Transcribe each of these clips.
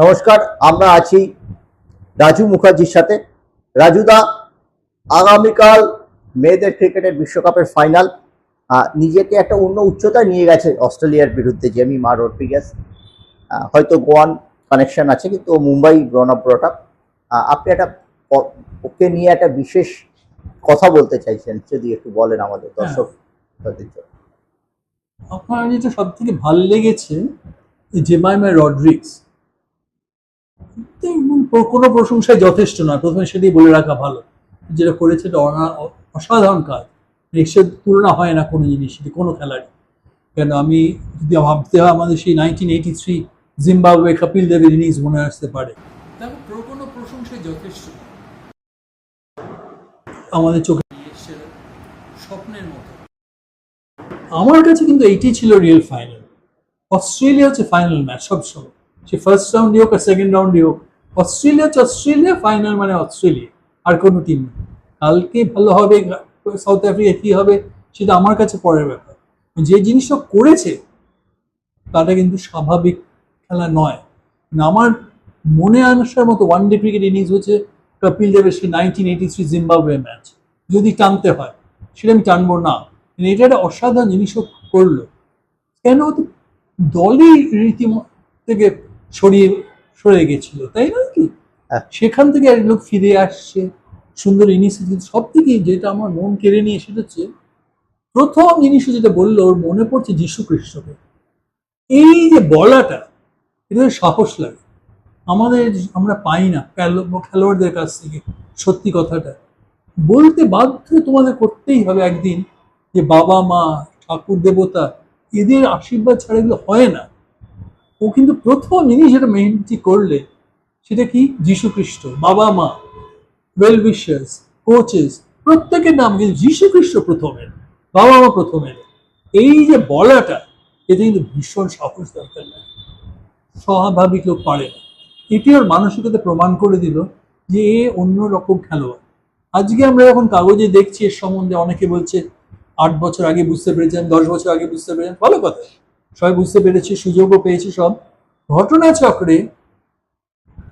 নমস্কার আমরা আছি রাজু মুখার্জির সাথে। রাজুদা আগামীকাল মেয়েদের ক্রিকেটের বিশ্বকাপের ফাইনাল। নিজেকে একটা অন্য উচ্চতায় নিয়ে গেছে অস্ট্রেলিয়ার বিরুদ্ধে জেমি মার রড্রিগেস হয়তো গোয়ান কানেকশন আছে কিন্তু মুম্বাই ব্রন আপ ব্রট আপ আপনি একটা ওকে নিয়ে একটা বিশেষ কথা বলতে চাইছেন যদি একটু বলেন আমাদের দর্শক জন্য। আমার যেটা সব থেকে ভালো লেগেছে জেমাইমা রড্রিক্স কোনো প্রশংসায় যথেষ্ট নয়। প্রথমে সেটি বলে রাখা ভালো। যেটা করেছে এটা অসাধারণ কাজ। এসে তুলনা হয় না কোনো জিনিস কোনো খেলারই। কেন আমি যদি ভাবতে হয় আমাদের সেই nineteen eighty three Zimbabwe Kapil দেবের ইনিংস মনে আসতে পারে। কোনো প্রশংসায় যথেষ্ট আমাদের চোখে স্বপ্নের মতো। আমার কাছে কিন্তু এইটি ছিল রিয়েল ফাইনাল অস্ট্রেলিয়া হচ্ছে ফাইনাল ম্যাচ সবসময় সে ফার্স্ট রাউন্ডে হোক আর সেকেন্ড রাউন্ডে হোক অস্ট্রেলিয়া হচ্ছে অস্ট্রেলিয়া ফাইনাল মানে অস্ট্রেলিয়া, আর কোনো টিম নেই। কালকে ভালো হবে সাউথ আফ্রিকা কী হবে, সেটা আমার কাছে পরের ব্যাপার। যে জিনিসটা করেছে, তাটা কিন্তু স্বাভাবিক খেলা নয়। মানে আমার মনে আসার মতো ওয়ান ডে ক্রিকেট ইনিংস হচ্ছে কপিল দেবের সেই nineteen eighty three Zimbabwe match যদি টানতে হয়, সেটা আমি টানবো না। কিন্তু এটা একটা অসাধারণ জিনিসও করল। কেন? দলই রীতি থেকে সরিয়ে সরে গেছিল তাই না? কি হ্যাঁ। সেখান থেকে এক লোক ফিরে আসছে সুন্দর ইনিংস সব থেকে যেটা আমার মন কেড়ে নিয়ে সেটা হচ্ছে প্রথম জিনিস যেটা বলল ওর মনে পড়ছে যীশু খ্রিস্টকে। এই যে বলাটা এটা সাহস লাগে। আমাদের আমরা পাই না খেলো- খেলোয়াড়দের কাছ থেকে সত্যি কথাটা। বলতে বাধ্য তোমাদের করতেই হবে একদিন যে বাবা মা ঠাকুর দেবতা এদের আশীর্বাদ ছাড়া এগুলো হয় না। ও কিন্তু প্রথম জিনিস যেটা মেহনতি করলে, সেটা কি? যীশু খ্রিস্ট বাবা, মা ওয়েল উইশার্স কোচেস প্রত্যেকের নাম কিন্তু যীশু খ্রিস্ট প্রথমের, বাবা, মা প্রথমের। এই যে বলাটা, এতে কিন্তু ভীষণ সাহস দরকার লাগে স্বাভাবিক লোক পারে না। এটি ওর মানসিকতা প্রমাণ করে দিল যে এ অন্য রকম খেলোয়াড়। আজকে আমরা যখন কাগজে দেখছি এর সম্বন্ধে অনেকে বলছে, আট বছর আগে বুঝতে পেরেছেন, দশ বছর আগে বুঝতে পেরেছেন, ভালো কথা। সবাই বুঝতে পেরেছি সুযোগও পেয়েছে সব। ঘটনা চক্রে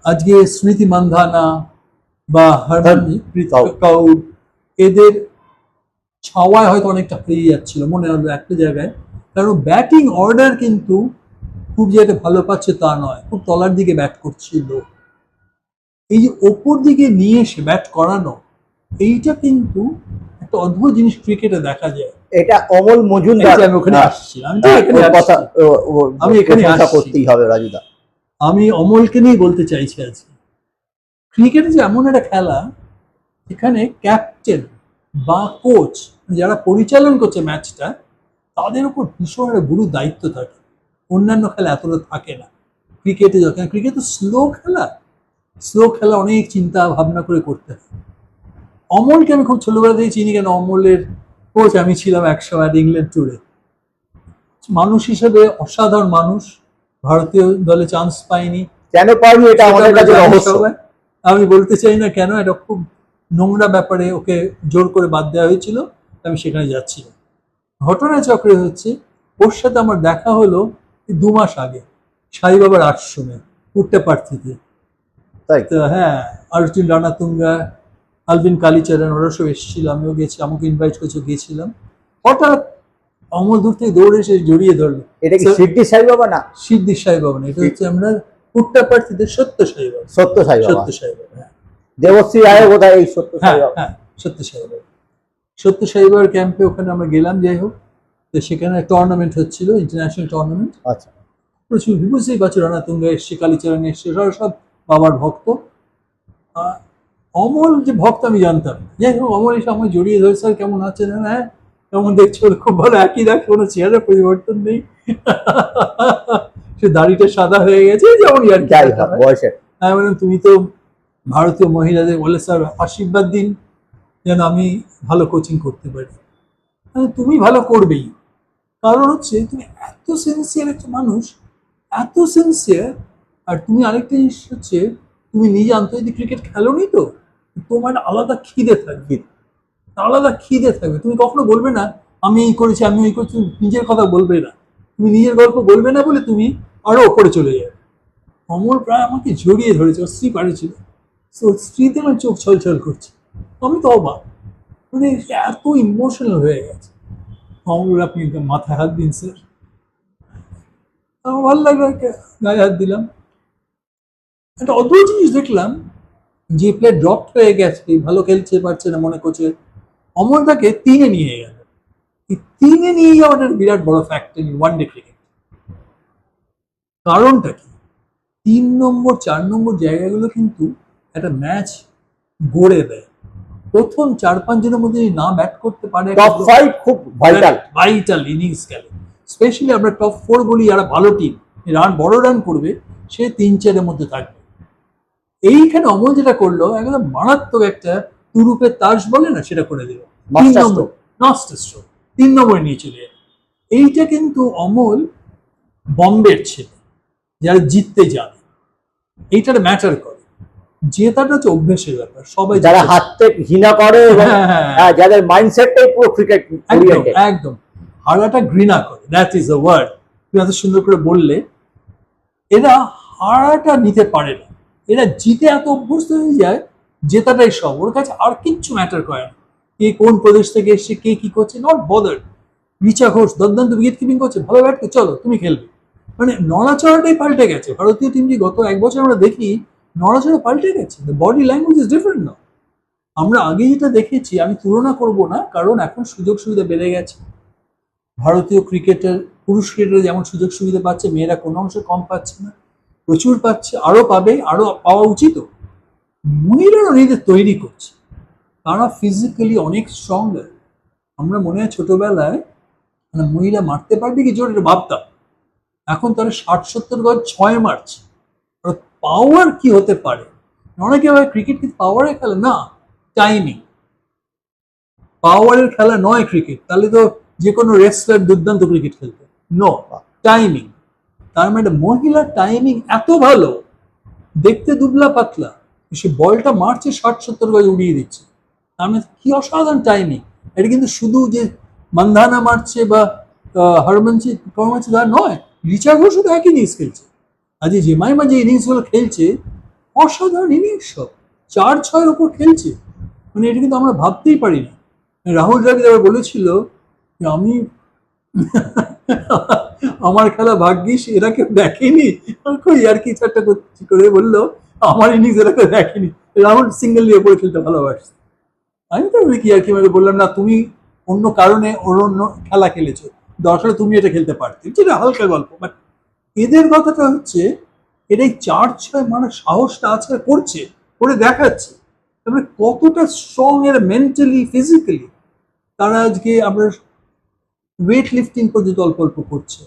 আজকে স্মৃতি মান্ধানা বা হরমনপ্রীত কাউর। কাউর এদের ছাওয়ায় হয়তো অনেকটা হারিয়ে যাচ্ছিল মনে হলো একটা জায়গায়। কারণ ব্যাটিং অর্ডার কিন্তু খুব যে এটা ভালো পাচ্ছে তা নয় খুব তলার দিকে ব্যাট করছিল। এই যে ওপর দিকে নিয়ে এসে ব্যাট করানো এইটা কিন্তু একটা অদ্ভুত জিনিস ক্রিকেটে দেখা যায়। এটা অমল মজুমদার আমি ওখানে আসছি আমি তো এখানে কথা আমি এখানে করতেই হবে রাজুদা। আমি অমলকে নিয়ে বলতে চাইছি আজকে। ক্রিকেট যে এমন একটা খেলা এখানে ক্যাপ্টেন বা কোচ যারা পরিচালন করছে ম্যাচটা তাদের উপর ভীষণ একটা গুরু দায়িত্ব থাকে। অন্যান্য খেলা এতটা থাকে না ক্রিকেটে যখন। ক্রিকেট তো স্লো খেলা। স্লো খেলা অনেক চিন্তা ভাবনা করে করতে হয়। অমলকে আমি খুব ছোটবেলা থেকে চিনি? কেন অমলের কোচ আমি ছিলাম একশো একসময় ইংল্যান্ড ট্যুরে মানুষ হিসেবে অসাধারণ মানুষ। ভারতীয় দলে চান্স পায়নি কেন পাইনি? এটা আমাদের কাছে রহস্য। আমি বলতে চাই না কেন এটা খুব নোংরা ব্যাপারে ওকে জোর করে বাদ দেওয়া হয়েছিল। আমি সেখানে যাচ্ছি না। ঘটনা চক্রে হচ্ছে ওর সাথে আমার দেখা হলো দু মাস আগে সাই বাবার আশ্রমে পুট্টাপার্থিতে তাই? তো হ্যাঁ অর্জুন রানাতুঙ্গা আলভিন কালীচরণ ওরা সব এসেছিল আমিও গেছি আমাকে ইনভাইট করেছে গিয়েছিলাম হঠাৎ অমল দূর থেকে দৌড়ে এসে জড়িয়ে ধরলো। এটা কি সিদ্ধি সাই বাবা না? সিদ্ধি সাই বাবা না এটা হচ্ছে আমরা পুট্টাপার্থিতে সত্য সাই বাবা। সত্য সাই বাবা। সত্য সাই বাবা হ্যাঁ। দেবশ্রী রায় বোধহয় এই সত্য সাই হ্যাঁ বাবা। হ্যাঁ সত্য সাইবার সত্য সাইবার ক্যাম্পে ওখানে আমরা গেলাম যাই হোক। তো সেখানে টুর্নামেন্ট হচ্ছিল ইন্টারন্যাশনাল টুর্নামেন্ট আচ্ছা। প্রচুর বুঝতেই পারছ রানাতুঙ্গা এসছে কালীচরণ এসছে সব বাবার ভক্ত। অমল যে ভক্ত আমি জানতাম। না। যাই হোক অমল এসে আমার জড়িয়ে ধরে স্যার কেমন আছেন? হ্যাঁ কেমন দেখছ? খুব ভালো একই দেখ কোনো চেহারা পরিবর্তন নেই। সে দাড়িটা সাদা হয়ে গেছে যেমন হোক বয়সের আমি বললাম তুমি তো ভারতীয় মহিলাদের বলে স্যার আশীর্বাদ দিন যেন আমি ভালো কোচিং করতে পারি। আমি, তুমি ভালো করবেই। কারণ হচ্ছে তুমি এত সেন্সিয়ার একটা মানুষ এত সেন্সিয়ার আর তুমি আরেকটা জিনিস হচ্ছে তুমি নিজে আন্তর্জাতিক ক্রিকেট খেলোনি তো? তোমার আলাদা খিদে থাকবে। আলাদা খিদে থাকবে। তুমি কখনো বলবে না আমি এই করেছি আমি ওই করেছি। নিজের কথা বলবে না। তুমি নিজের গল্প বলবে না বলে তুমি আরও ওপরে চলে যাবে। অমর প্রায় আমাকে জড়িয়ে ধরেছে ওর স্ত্রী পারে ছিল। তো স্ত্রীতে আমার চোখ ছলছল করছে। আমি তো অবাক। মানে এত ইমোশনাল হয়ে গেছে। অমর আপনি একদম মাথায় হাত দিন স্যার আমার ভালো লাগল গায়ে হাত দিলাম। একটা অদ্ভুত জিনিস দেখলাম যে প্লেয়ার ড্রপ হয়ে গেছে ভালো খেলছে পারছে না মনে করছে অমরদাকে তিনে নিয়ে গেল। এই তিনে নিয়ে যাওয়াটা বিরাট বড় ফ্যাক্টর ওয়ান ডে ক্রিকেট কারণটা কি? তিন নম্বর চার নম্বর জায়গাগুলো কিন্তু একটা ম্যাচ গড়ে দেয়। প্রথম চার পাঁচ জনের মধ্যে যদি না ব্যাট করতে পারে টপ ফাইভ খুব ভাইটাল ভাইটাল ইনিংস গেল। স্পেশালি আমরা টপ ফোর বলি যারা ভালো টিম রান বড় রান করবে সে তিন চারের মধ্যে থাকবে। এইখানে অমল যেটা করল একদম মারাত্মক একটা তুরুপের তাস বলে না সেটা করে দিল। তিন নম্বর। তিন নম্বরে নিয়ে চলে। এইটা কিন্তু অমল বম্বের ছেলে যারা জিততে জানে এইটার ম্যাটার করে। জেতাটা হচ্ছে অভ্যেসের ব্যাপার সবাই যারা হাততে ঘৃণা করে হ্যাঁ, হ্যাঁ। হ্যাঁ, যাদের মাইন্ডসেটটাই পুরো ক্রিকেট একদম একদম। হারাটা ঘৃণা করে। দ্যাট ইজ দ্য ওয়ার্ড তুমি এত সুন্দর করে বললে। এরা হারাটা নিতে পারে না। এরা জিতে এত অভ্যস্ত হয়ে যায়, জেতাটাই সব। ওর কাছে আর কিচ্ছু ম্যাটার করে না। কে কোন প্রদেশ থেকে এসছে, কে কি করছে নট বদার রিচা ঘোষ দুর্দান্ত উইকেট কিপিং করছে, ভালো ব্যাট চলো, তুমি খেলবে। মানে নড়াচড়াটাই পাল্টে গেছে। ভারতীয় টিম যে গত এক বছর আমরা দেখি, নড়াচড়া পাল্টে গেছে। বডি ল্যাঙ্গুয়েজ ইজ ডিফারেন্ট না আমরা আগে যেটা দেখেছি, আমি তুলনা করব না, কারণ এখন সুযোগ সুবিধা বেড়ে গেছে। ভারতীয় ক্রিকেটের পুরুষ ক্রিকেটার যেমন সুযোগ সুবিধা পাচ্ছে, মেয়েরা কোনো অংশে কম পাচ্ছে না। প্রচুর পাচ্ছে আরও পাবে আরও পাওয়া উচিত। মহিলারা নিজেদের তৈরি করছে। তারা ফিজিক্যালি অনেক স্ট্রঙ্গার আমরা মনে হয় ছোটবেলায় মানে মহিলা মারতে পারবে কি জোর ভাবতাম। এখন তারা ষাট সত্তর গজ ছয় মারছে। পাওয়ার কি হতে পারে? অনেকে ভাবে ক্রিকেট কি পাওয়ারের খেলা? না টাইমিং পাওয়ারের খেলা নয় ক্রিকেট তাহলে তো যে কোনো রেসলার দুর্দান্ত ক্রিকেট খেলবে। নো টাইমিং তার মানে মহিলার টাইমিং এত ভালো, দেখতে দুবলা পাতলা, সে বলটা মারছে ষাট সত্তর গজ উড়িয়ে দিচ্ছে। তার মানে কি অসাধারণ টাইমিং এটা কিন্তু শুধু যে মান্ধানা মারছে বা হরমনজিৎ মারছে তা নয় রিচা ঘোষও তো একই ইনিংস খেলছে। আজ এই জেমাইমা যে ইনিংসগুলো খেলছে, অসাধারণ ইনিংস সব। চার ছয়ের ওপর খেলছে। মানে এটা কিন্তু আমরা ভাবতেই পারি না রাহুল দ্রাবিড় আবার বলেছিল যে আমি আমার খেলা ভাগ্যিস, এরা কেউ দেখেনি। আর কি চারটা করে বলল? আমার ইনিংস এরা কেউ দেখেনি। রাহুল সিঙ্গেল নিয়ে পড়ে খেলতে ভালোবাসে আমি তো কি আর কি মানে বললাম, না, তুমি অন্য কারণে ওর অন্য খেলা খেলেছো। দরকার তুমি এটা খেলতে পারতে। যেটা হালকা গল্প বাট এদের কথাটা হচ্ছে এটাই চার ছয় মানে সাহসটা আছে করছে, করে দেখাচ্ছে। তারপরে কতটা স্ট্রং এর মেন্টালি ফিজিক্যালি তারা আজকে আমরা ওয়েট লিফটিং পর্যন্ত অল্প অল্প করছে।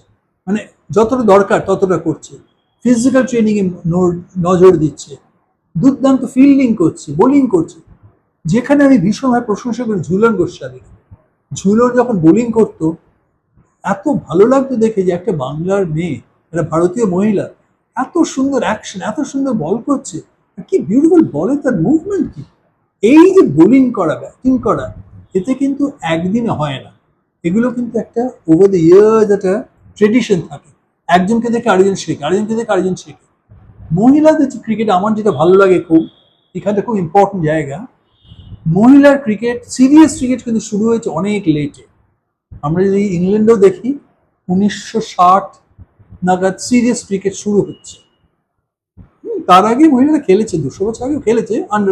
মানে যতটা দরকার ততটা করছে। ফিজিক্যাল ট্রেনিংয়ে নজর দিচ্ছে। দুর্দান্ত ফিল্ডিং করছে বোলিং করছে। যেখানে আমি ভীষণভাবে প্রশংসা করি ঝুলন গোস্বামী। ঝুলন যখন বোলিং করতো, এত ভালো লাগতো দেখে যে একটা বাংলার মেয়ে, একটা ভারতীয় মহিলা, এত সুন্দর অ্যাকশন এত সুন্দর বল করছে। কি বিউটিফুল বলে তার মুভমেন্ট কি? এই যে বোলিং করা ব্যাটিং করা, এতে কিন্তু একদিনে হয় না। এগুলো কিন্তু একটা ওভার দ্য ইয়ার্স একটা ট্রেডিশন থাকে। একজনকে দেখে আরেকজন শেখে, আরেকজনকে দেখে আরেকজন শেখে। মহিলাদের ক্রিকেট আমার যেটা ভালো লাগে খুব, এখানটা খুব ইম্পর্টেন্ট জায়গা। মহিলার ক্রিকেট সিরিয়াস ক্রিকেট কিন্তু শুরু হয়েছে অনেক লেটে আমরা যদি ইংল্যান্ডেও দেখি, উনিশশো ষাট নাগাদ সিরিয়াস ক্রিকেট শুরু হচ্ছে। তার আগে মহিলারা খেলেছে, দুশো বছর আগেও খেলেছে আন্ডার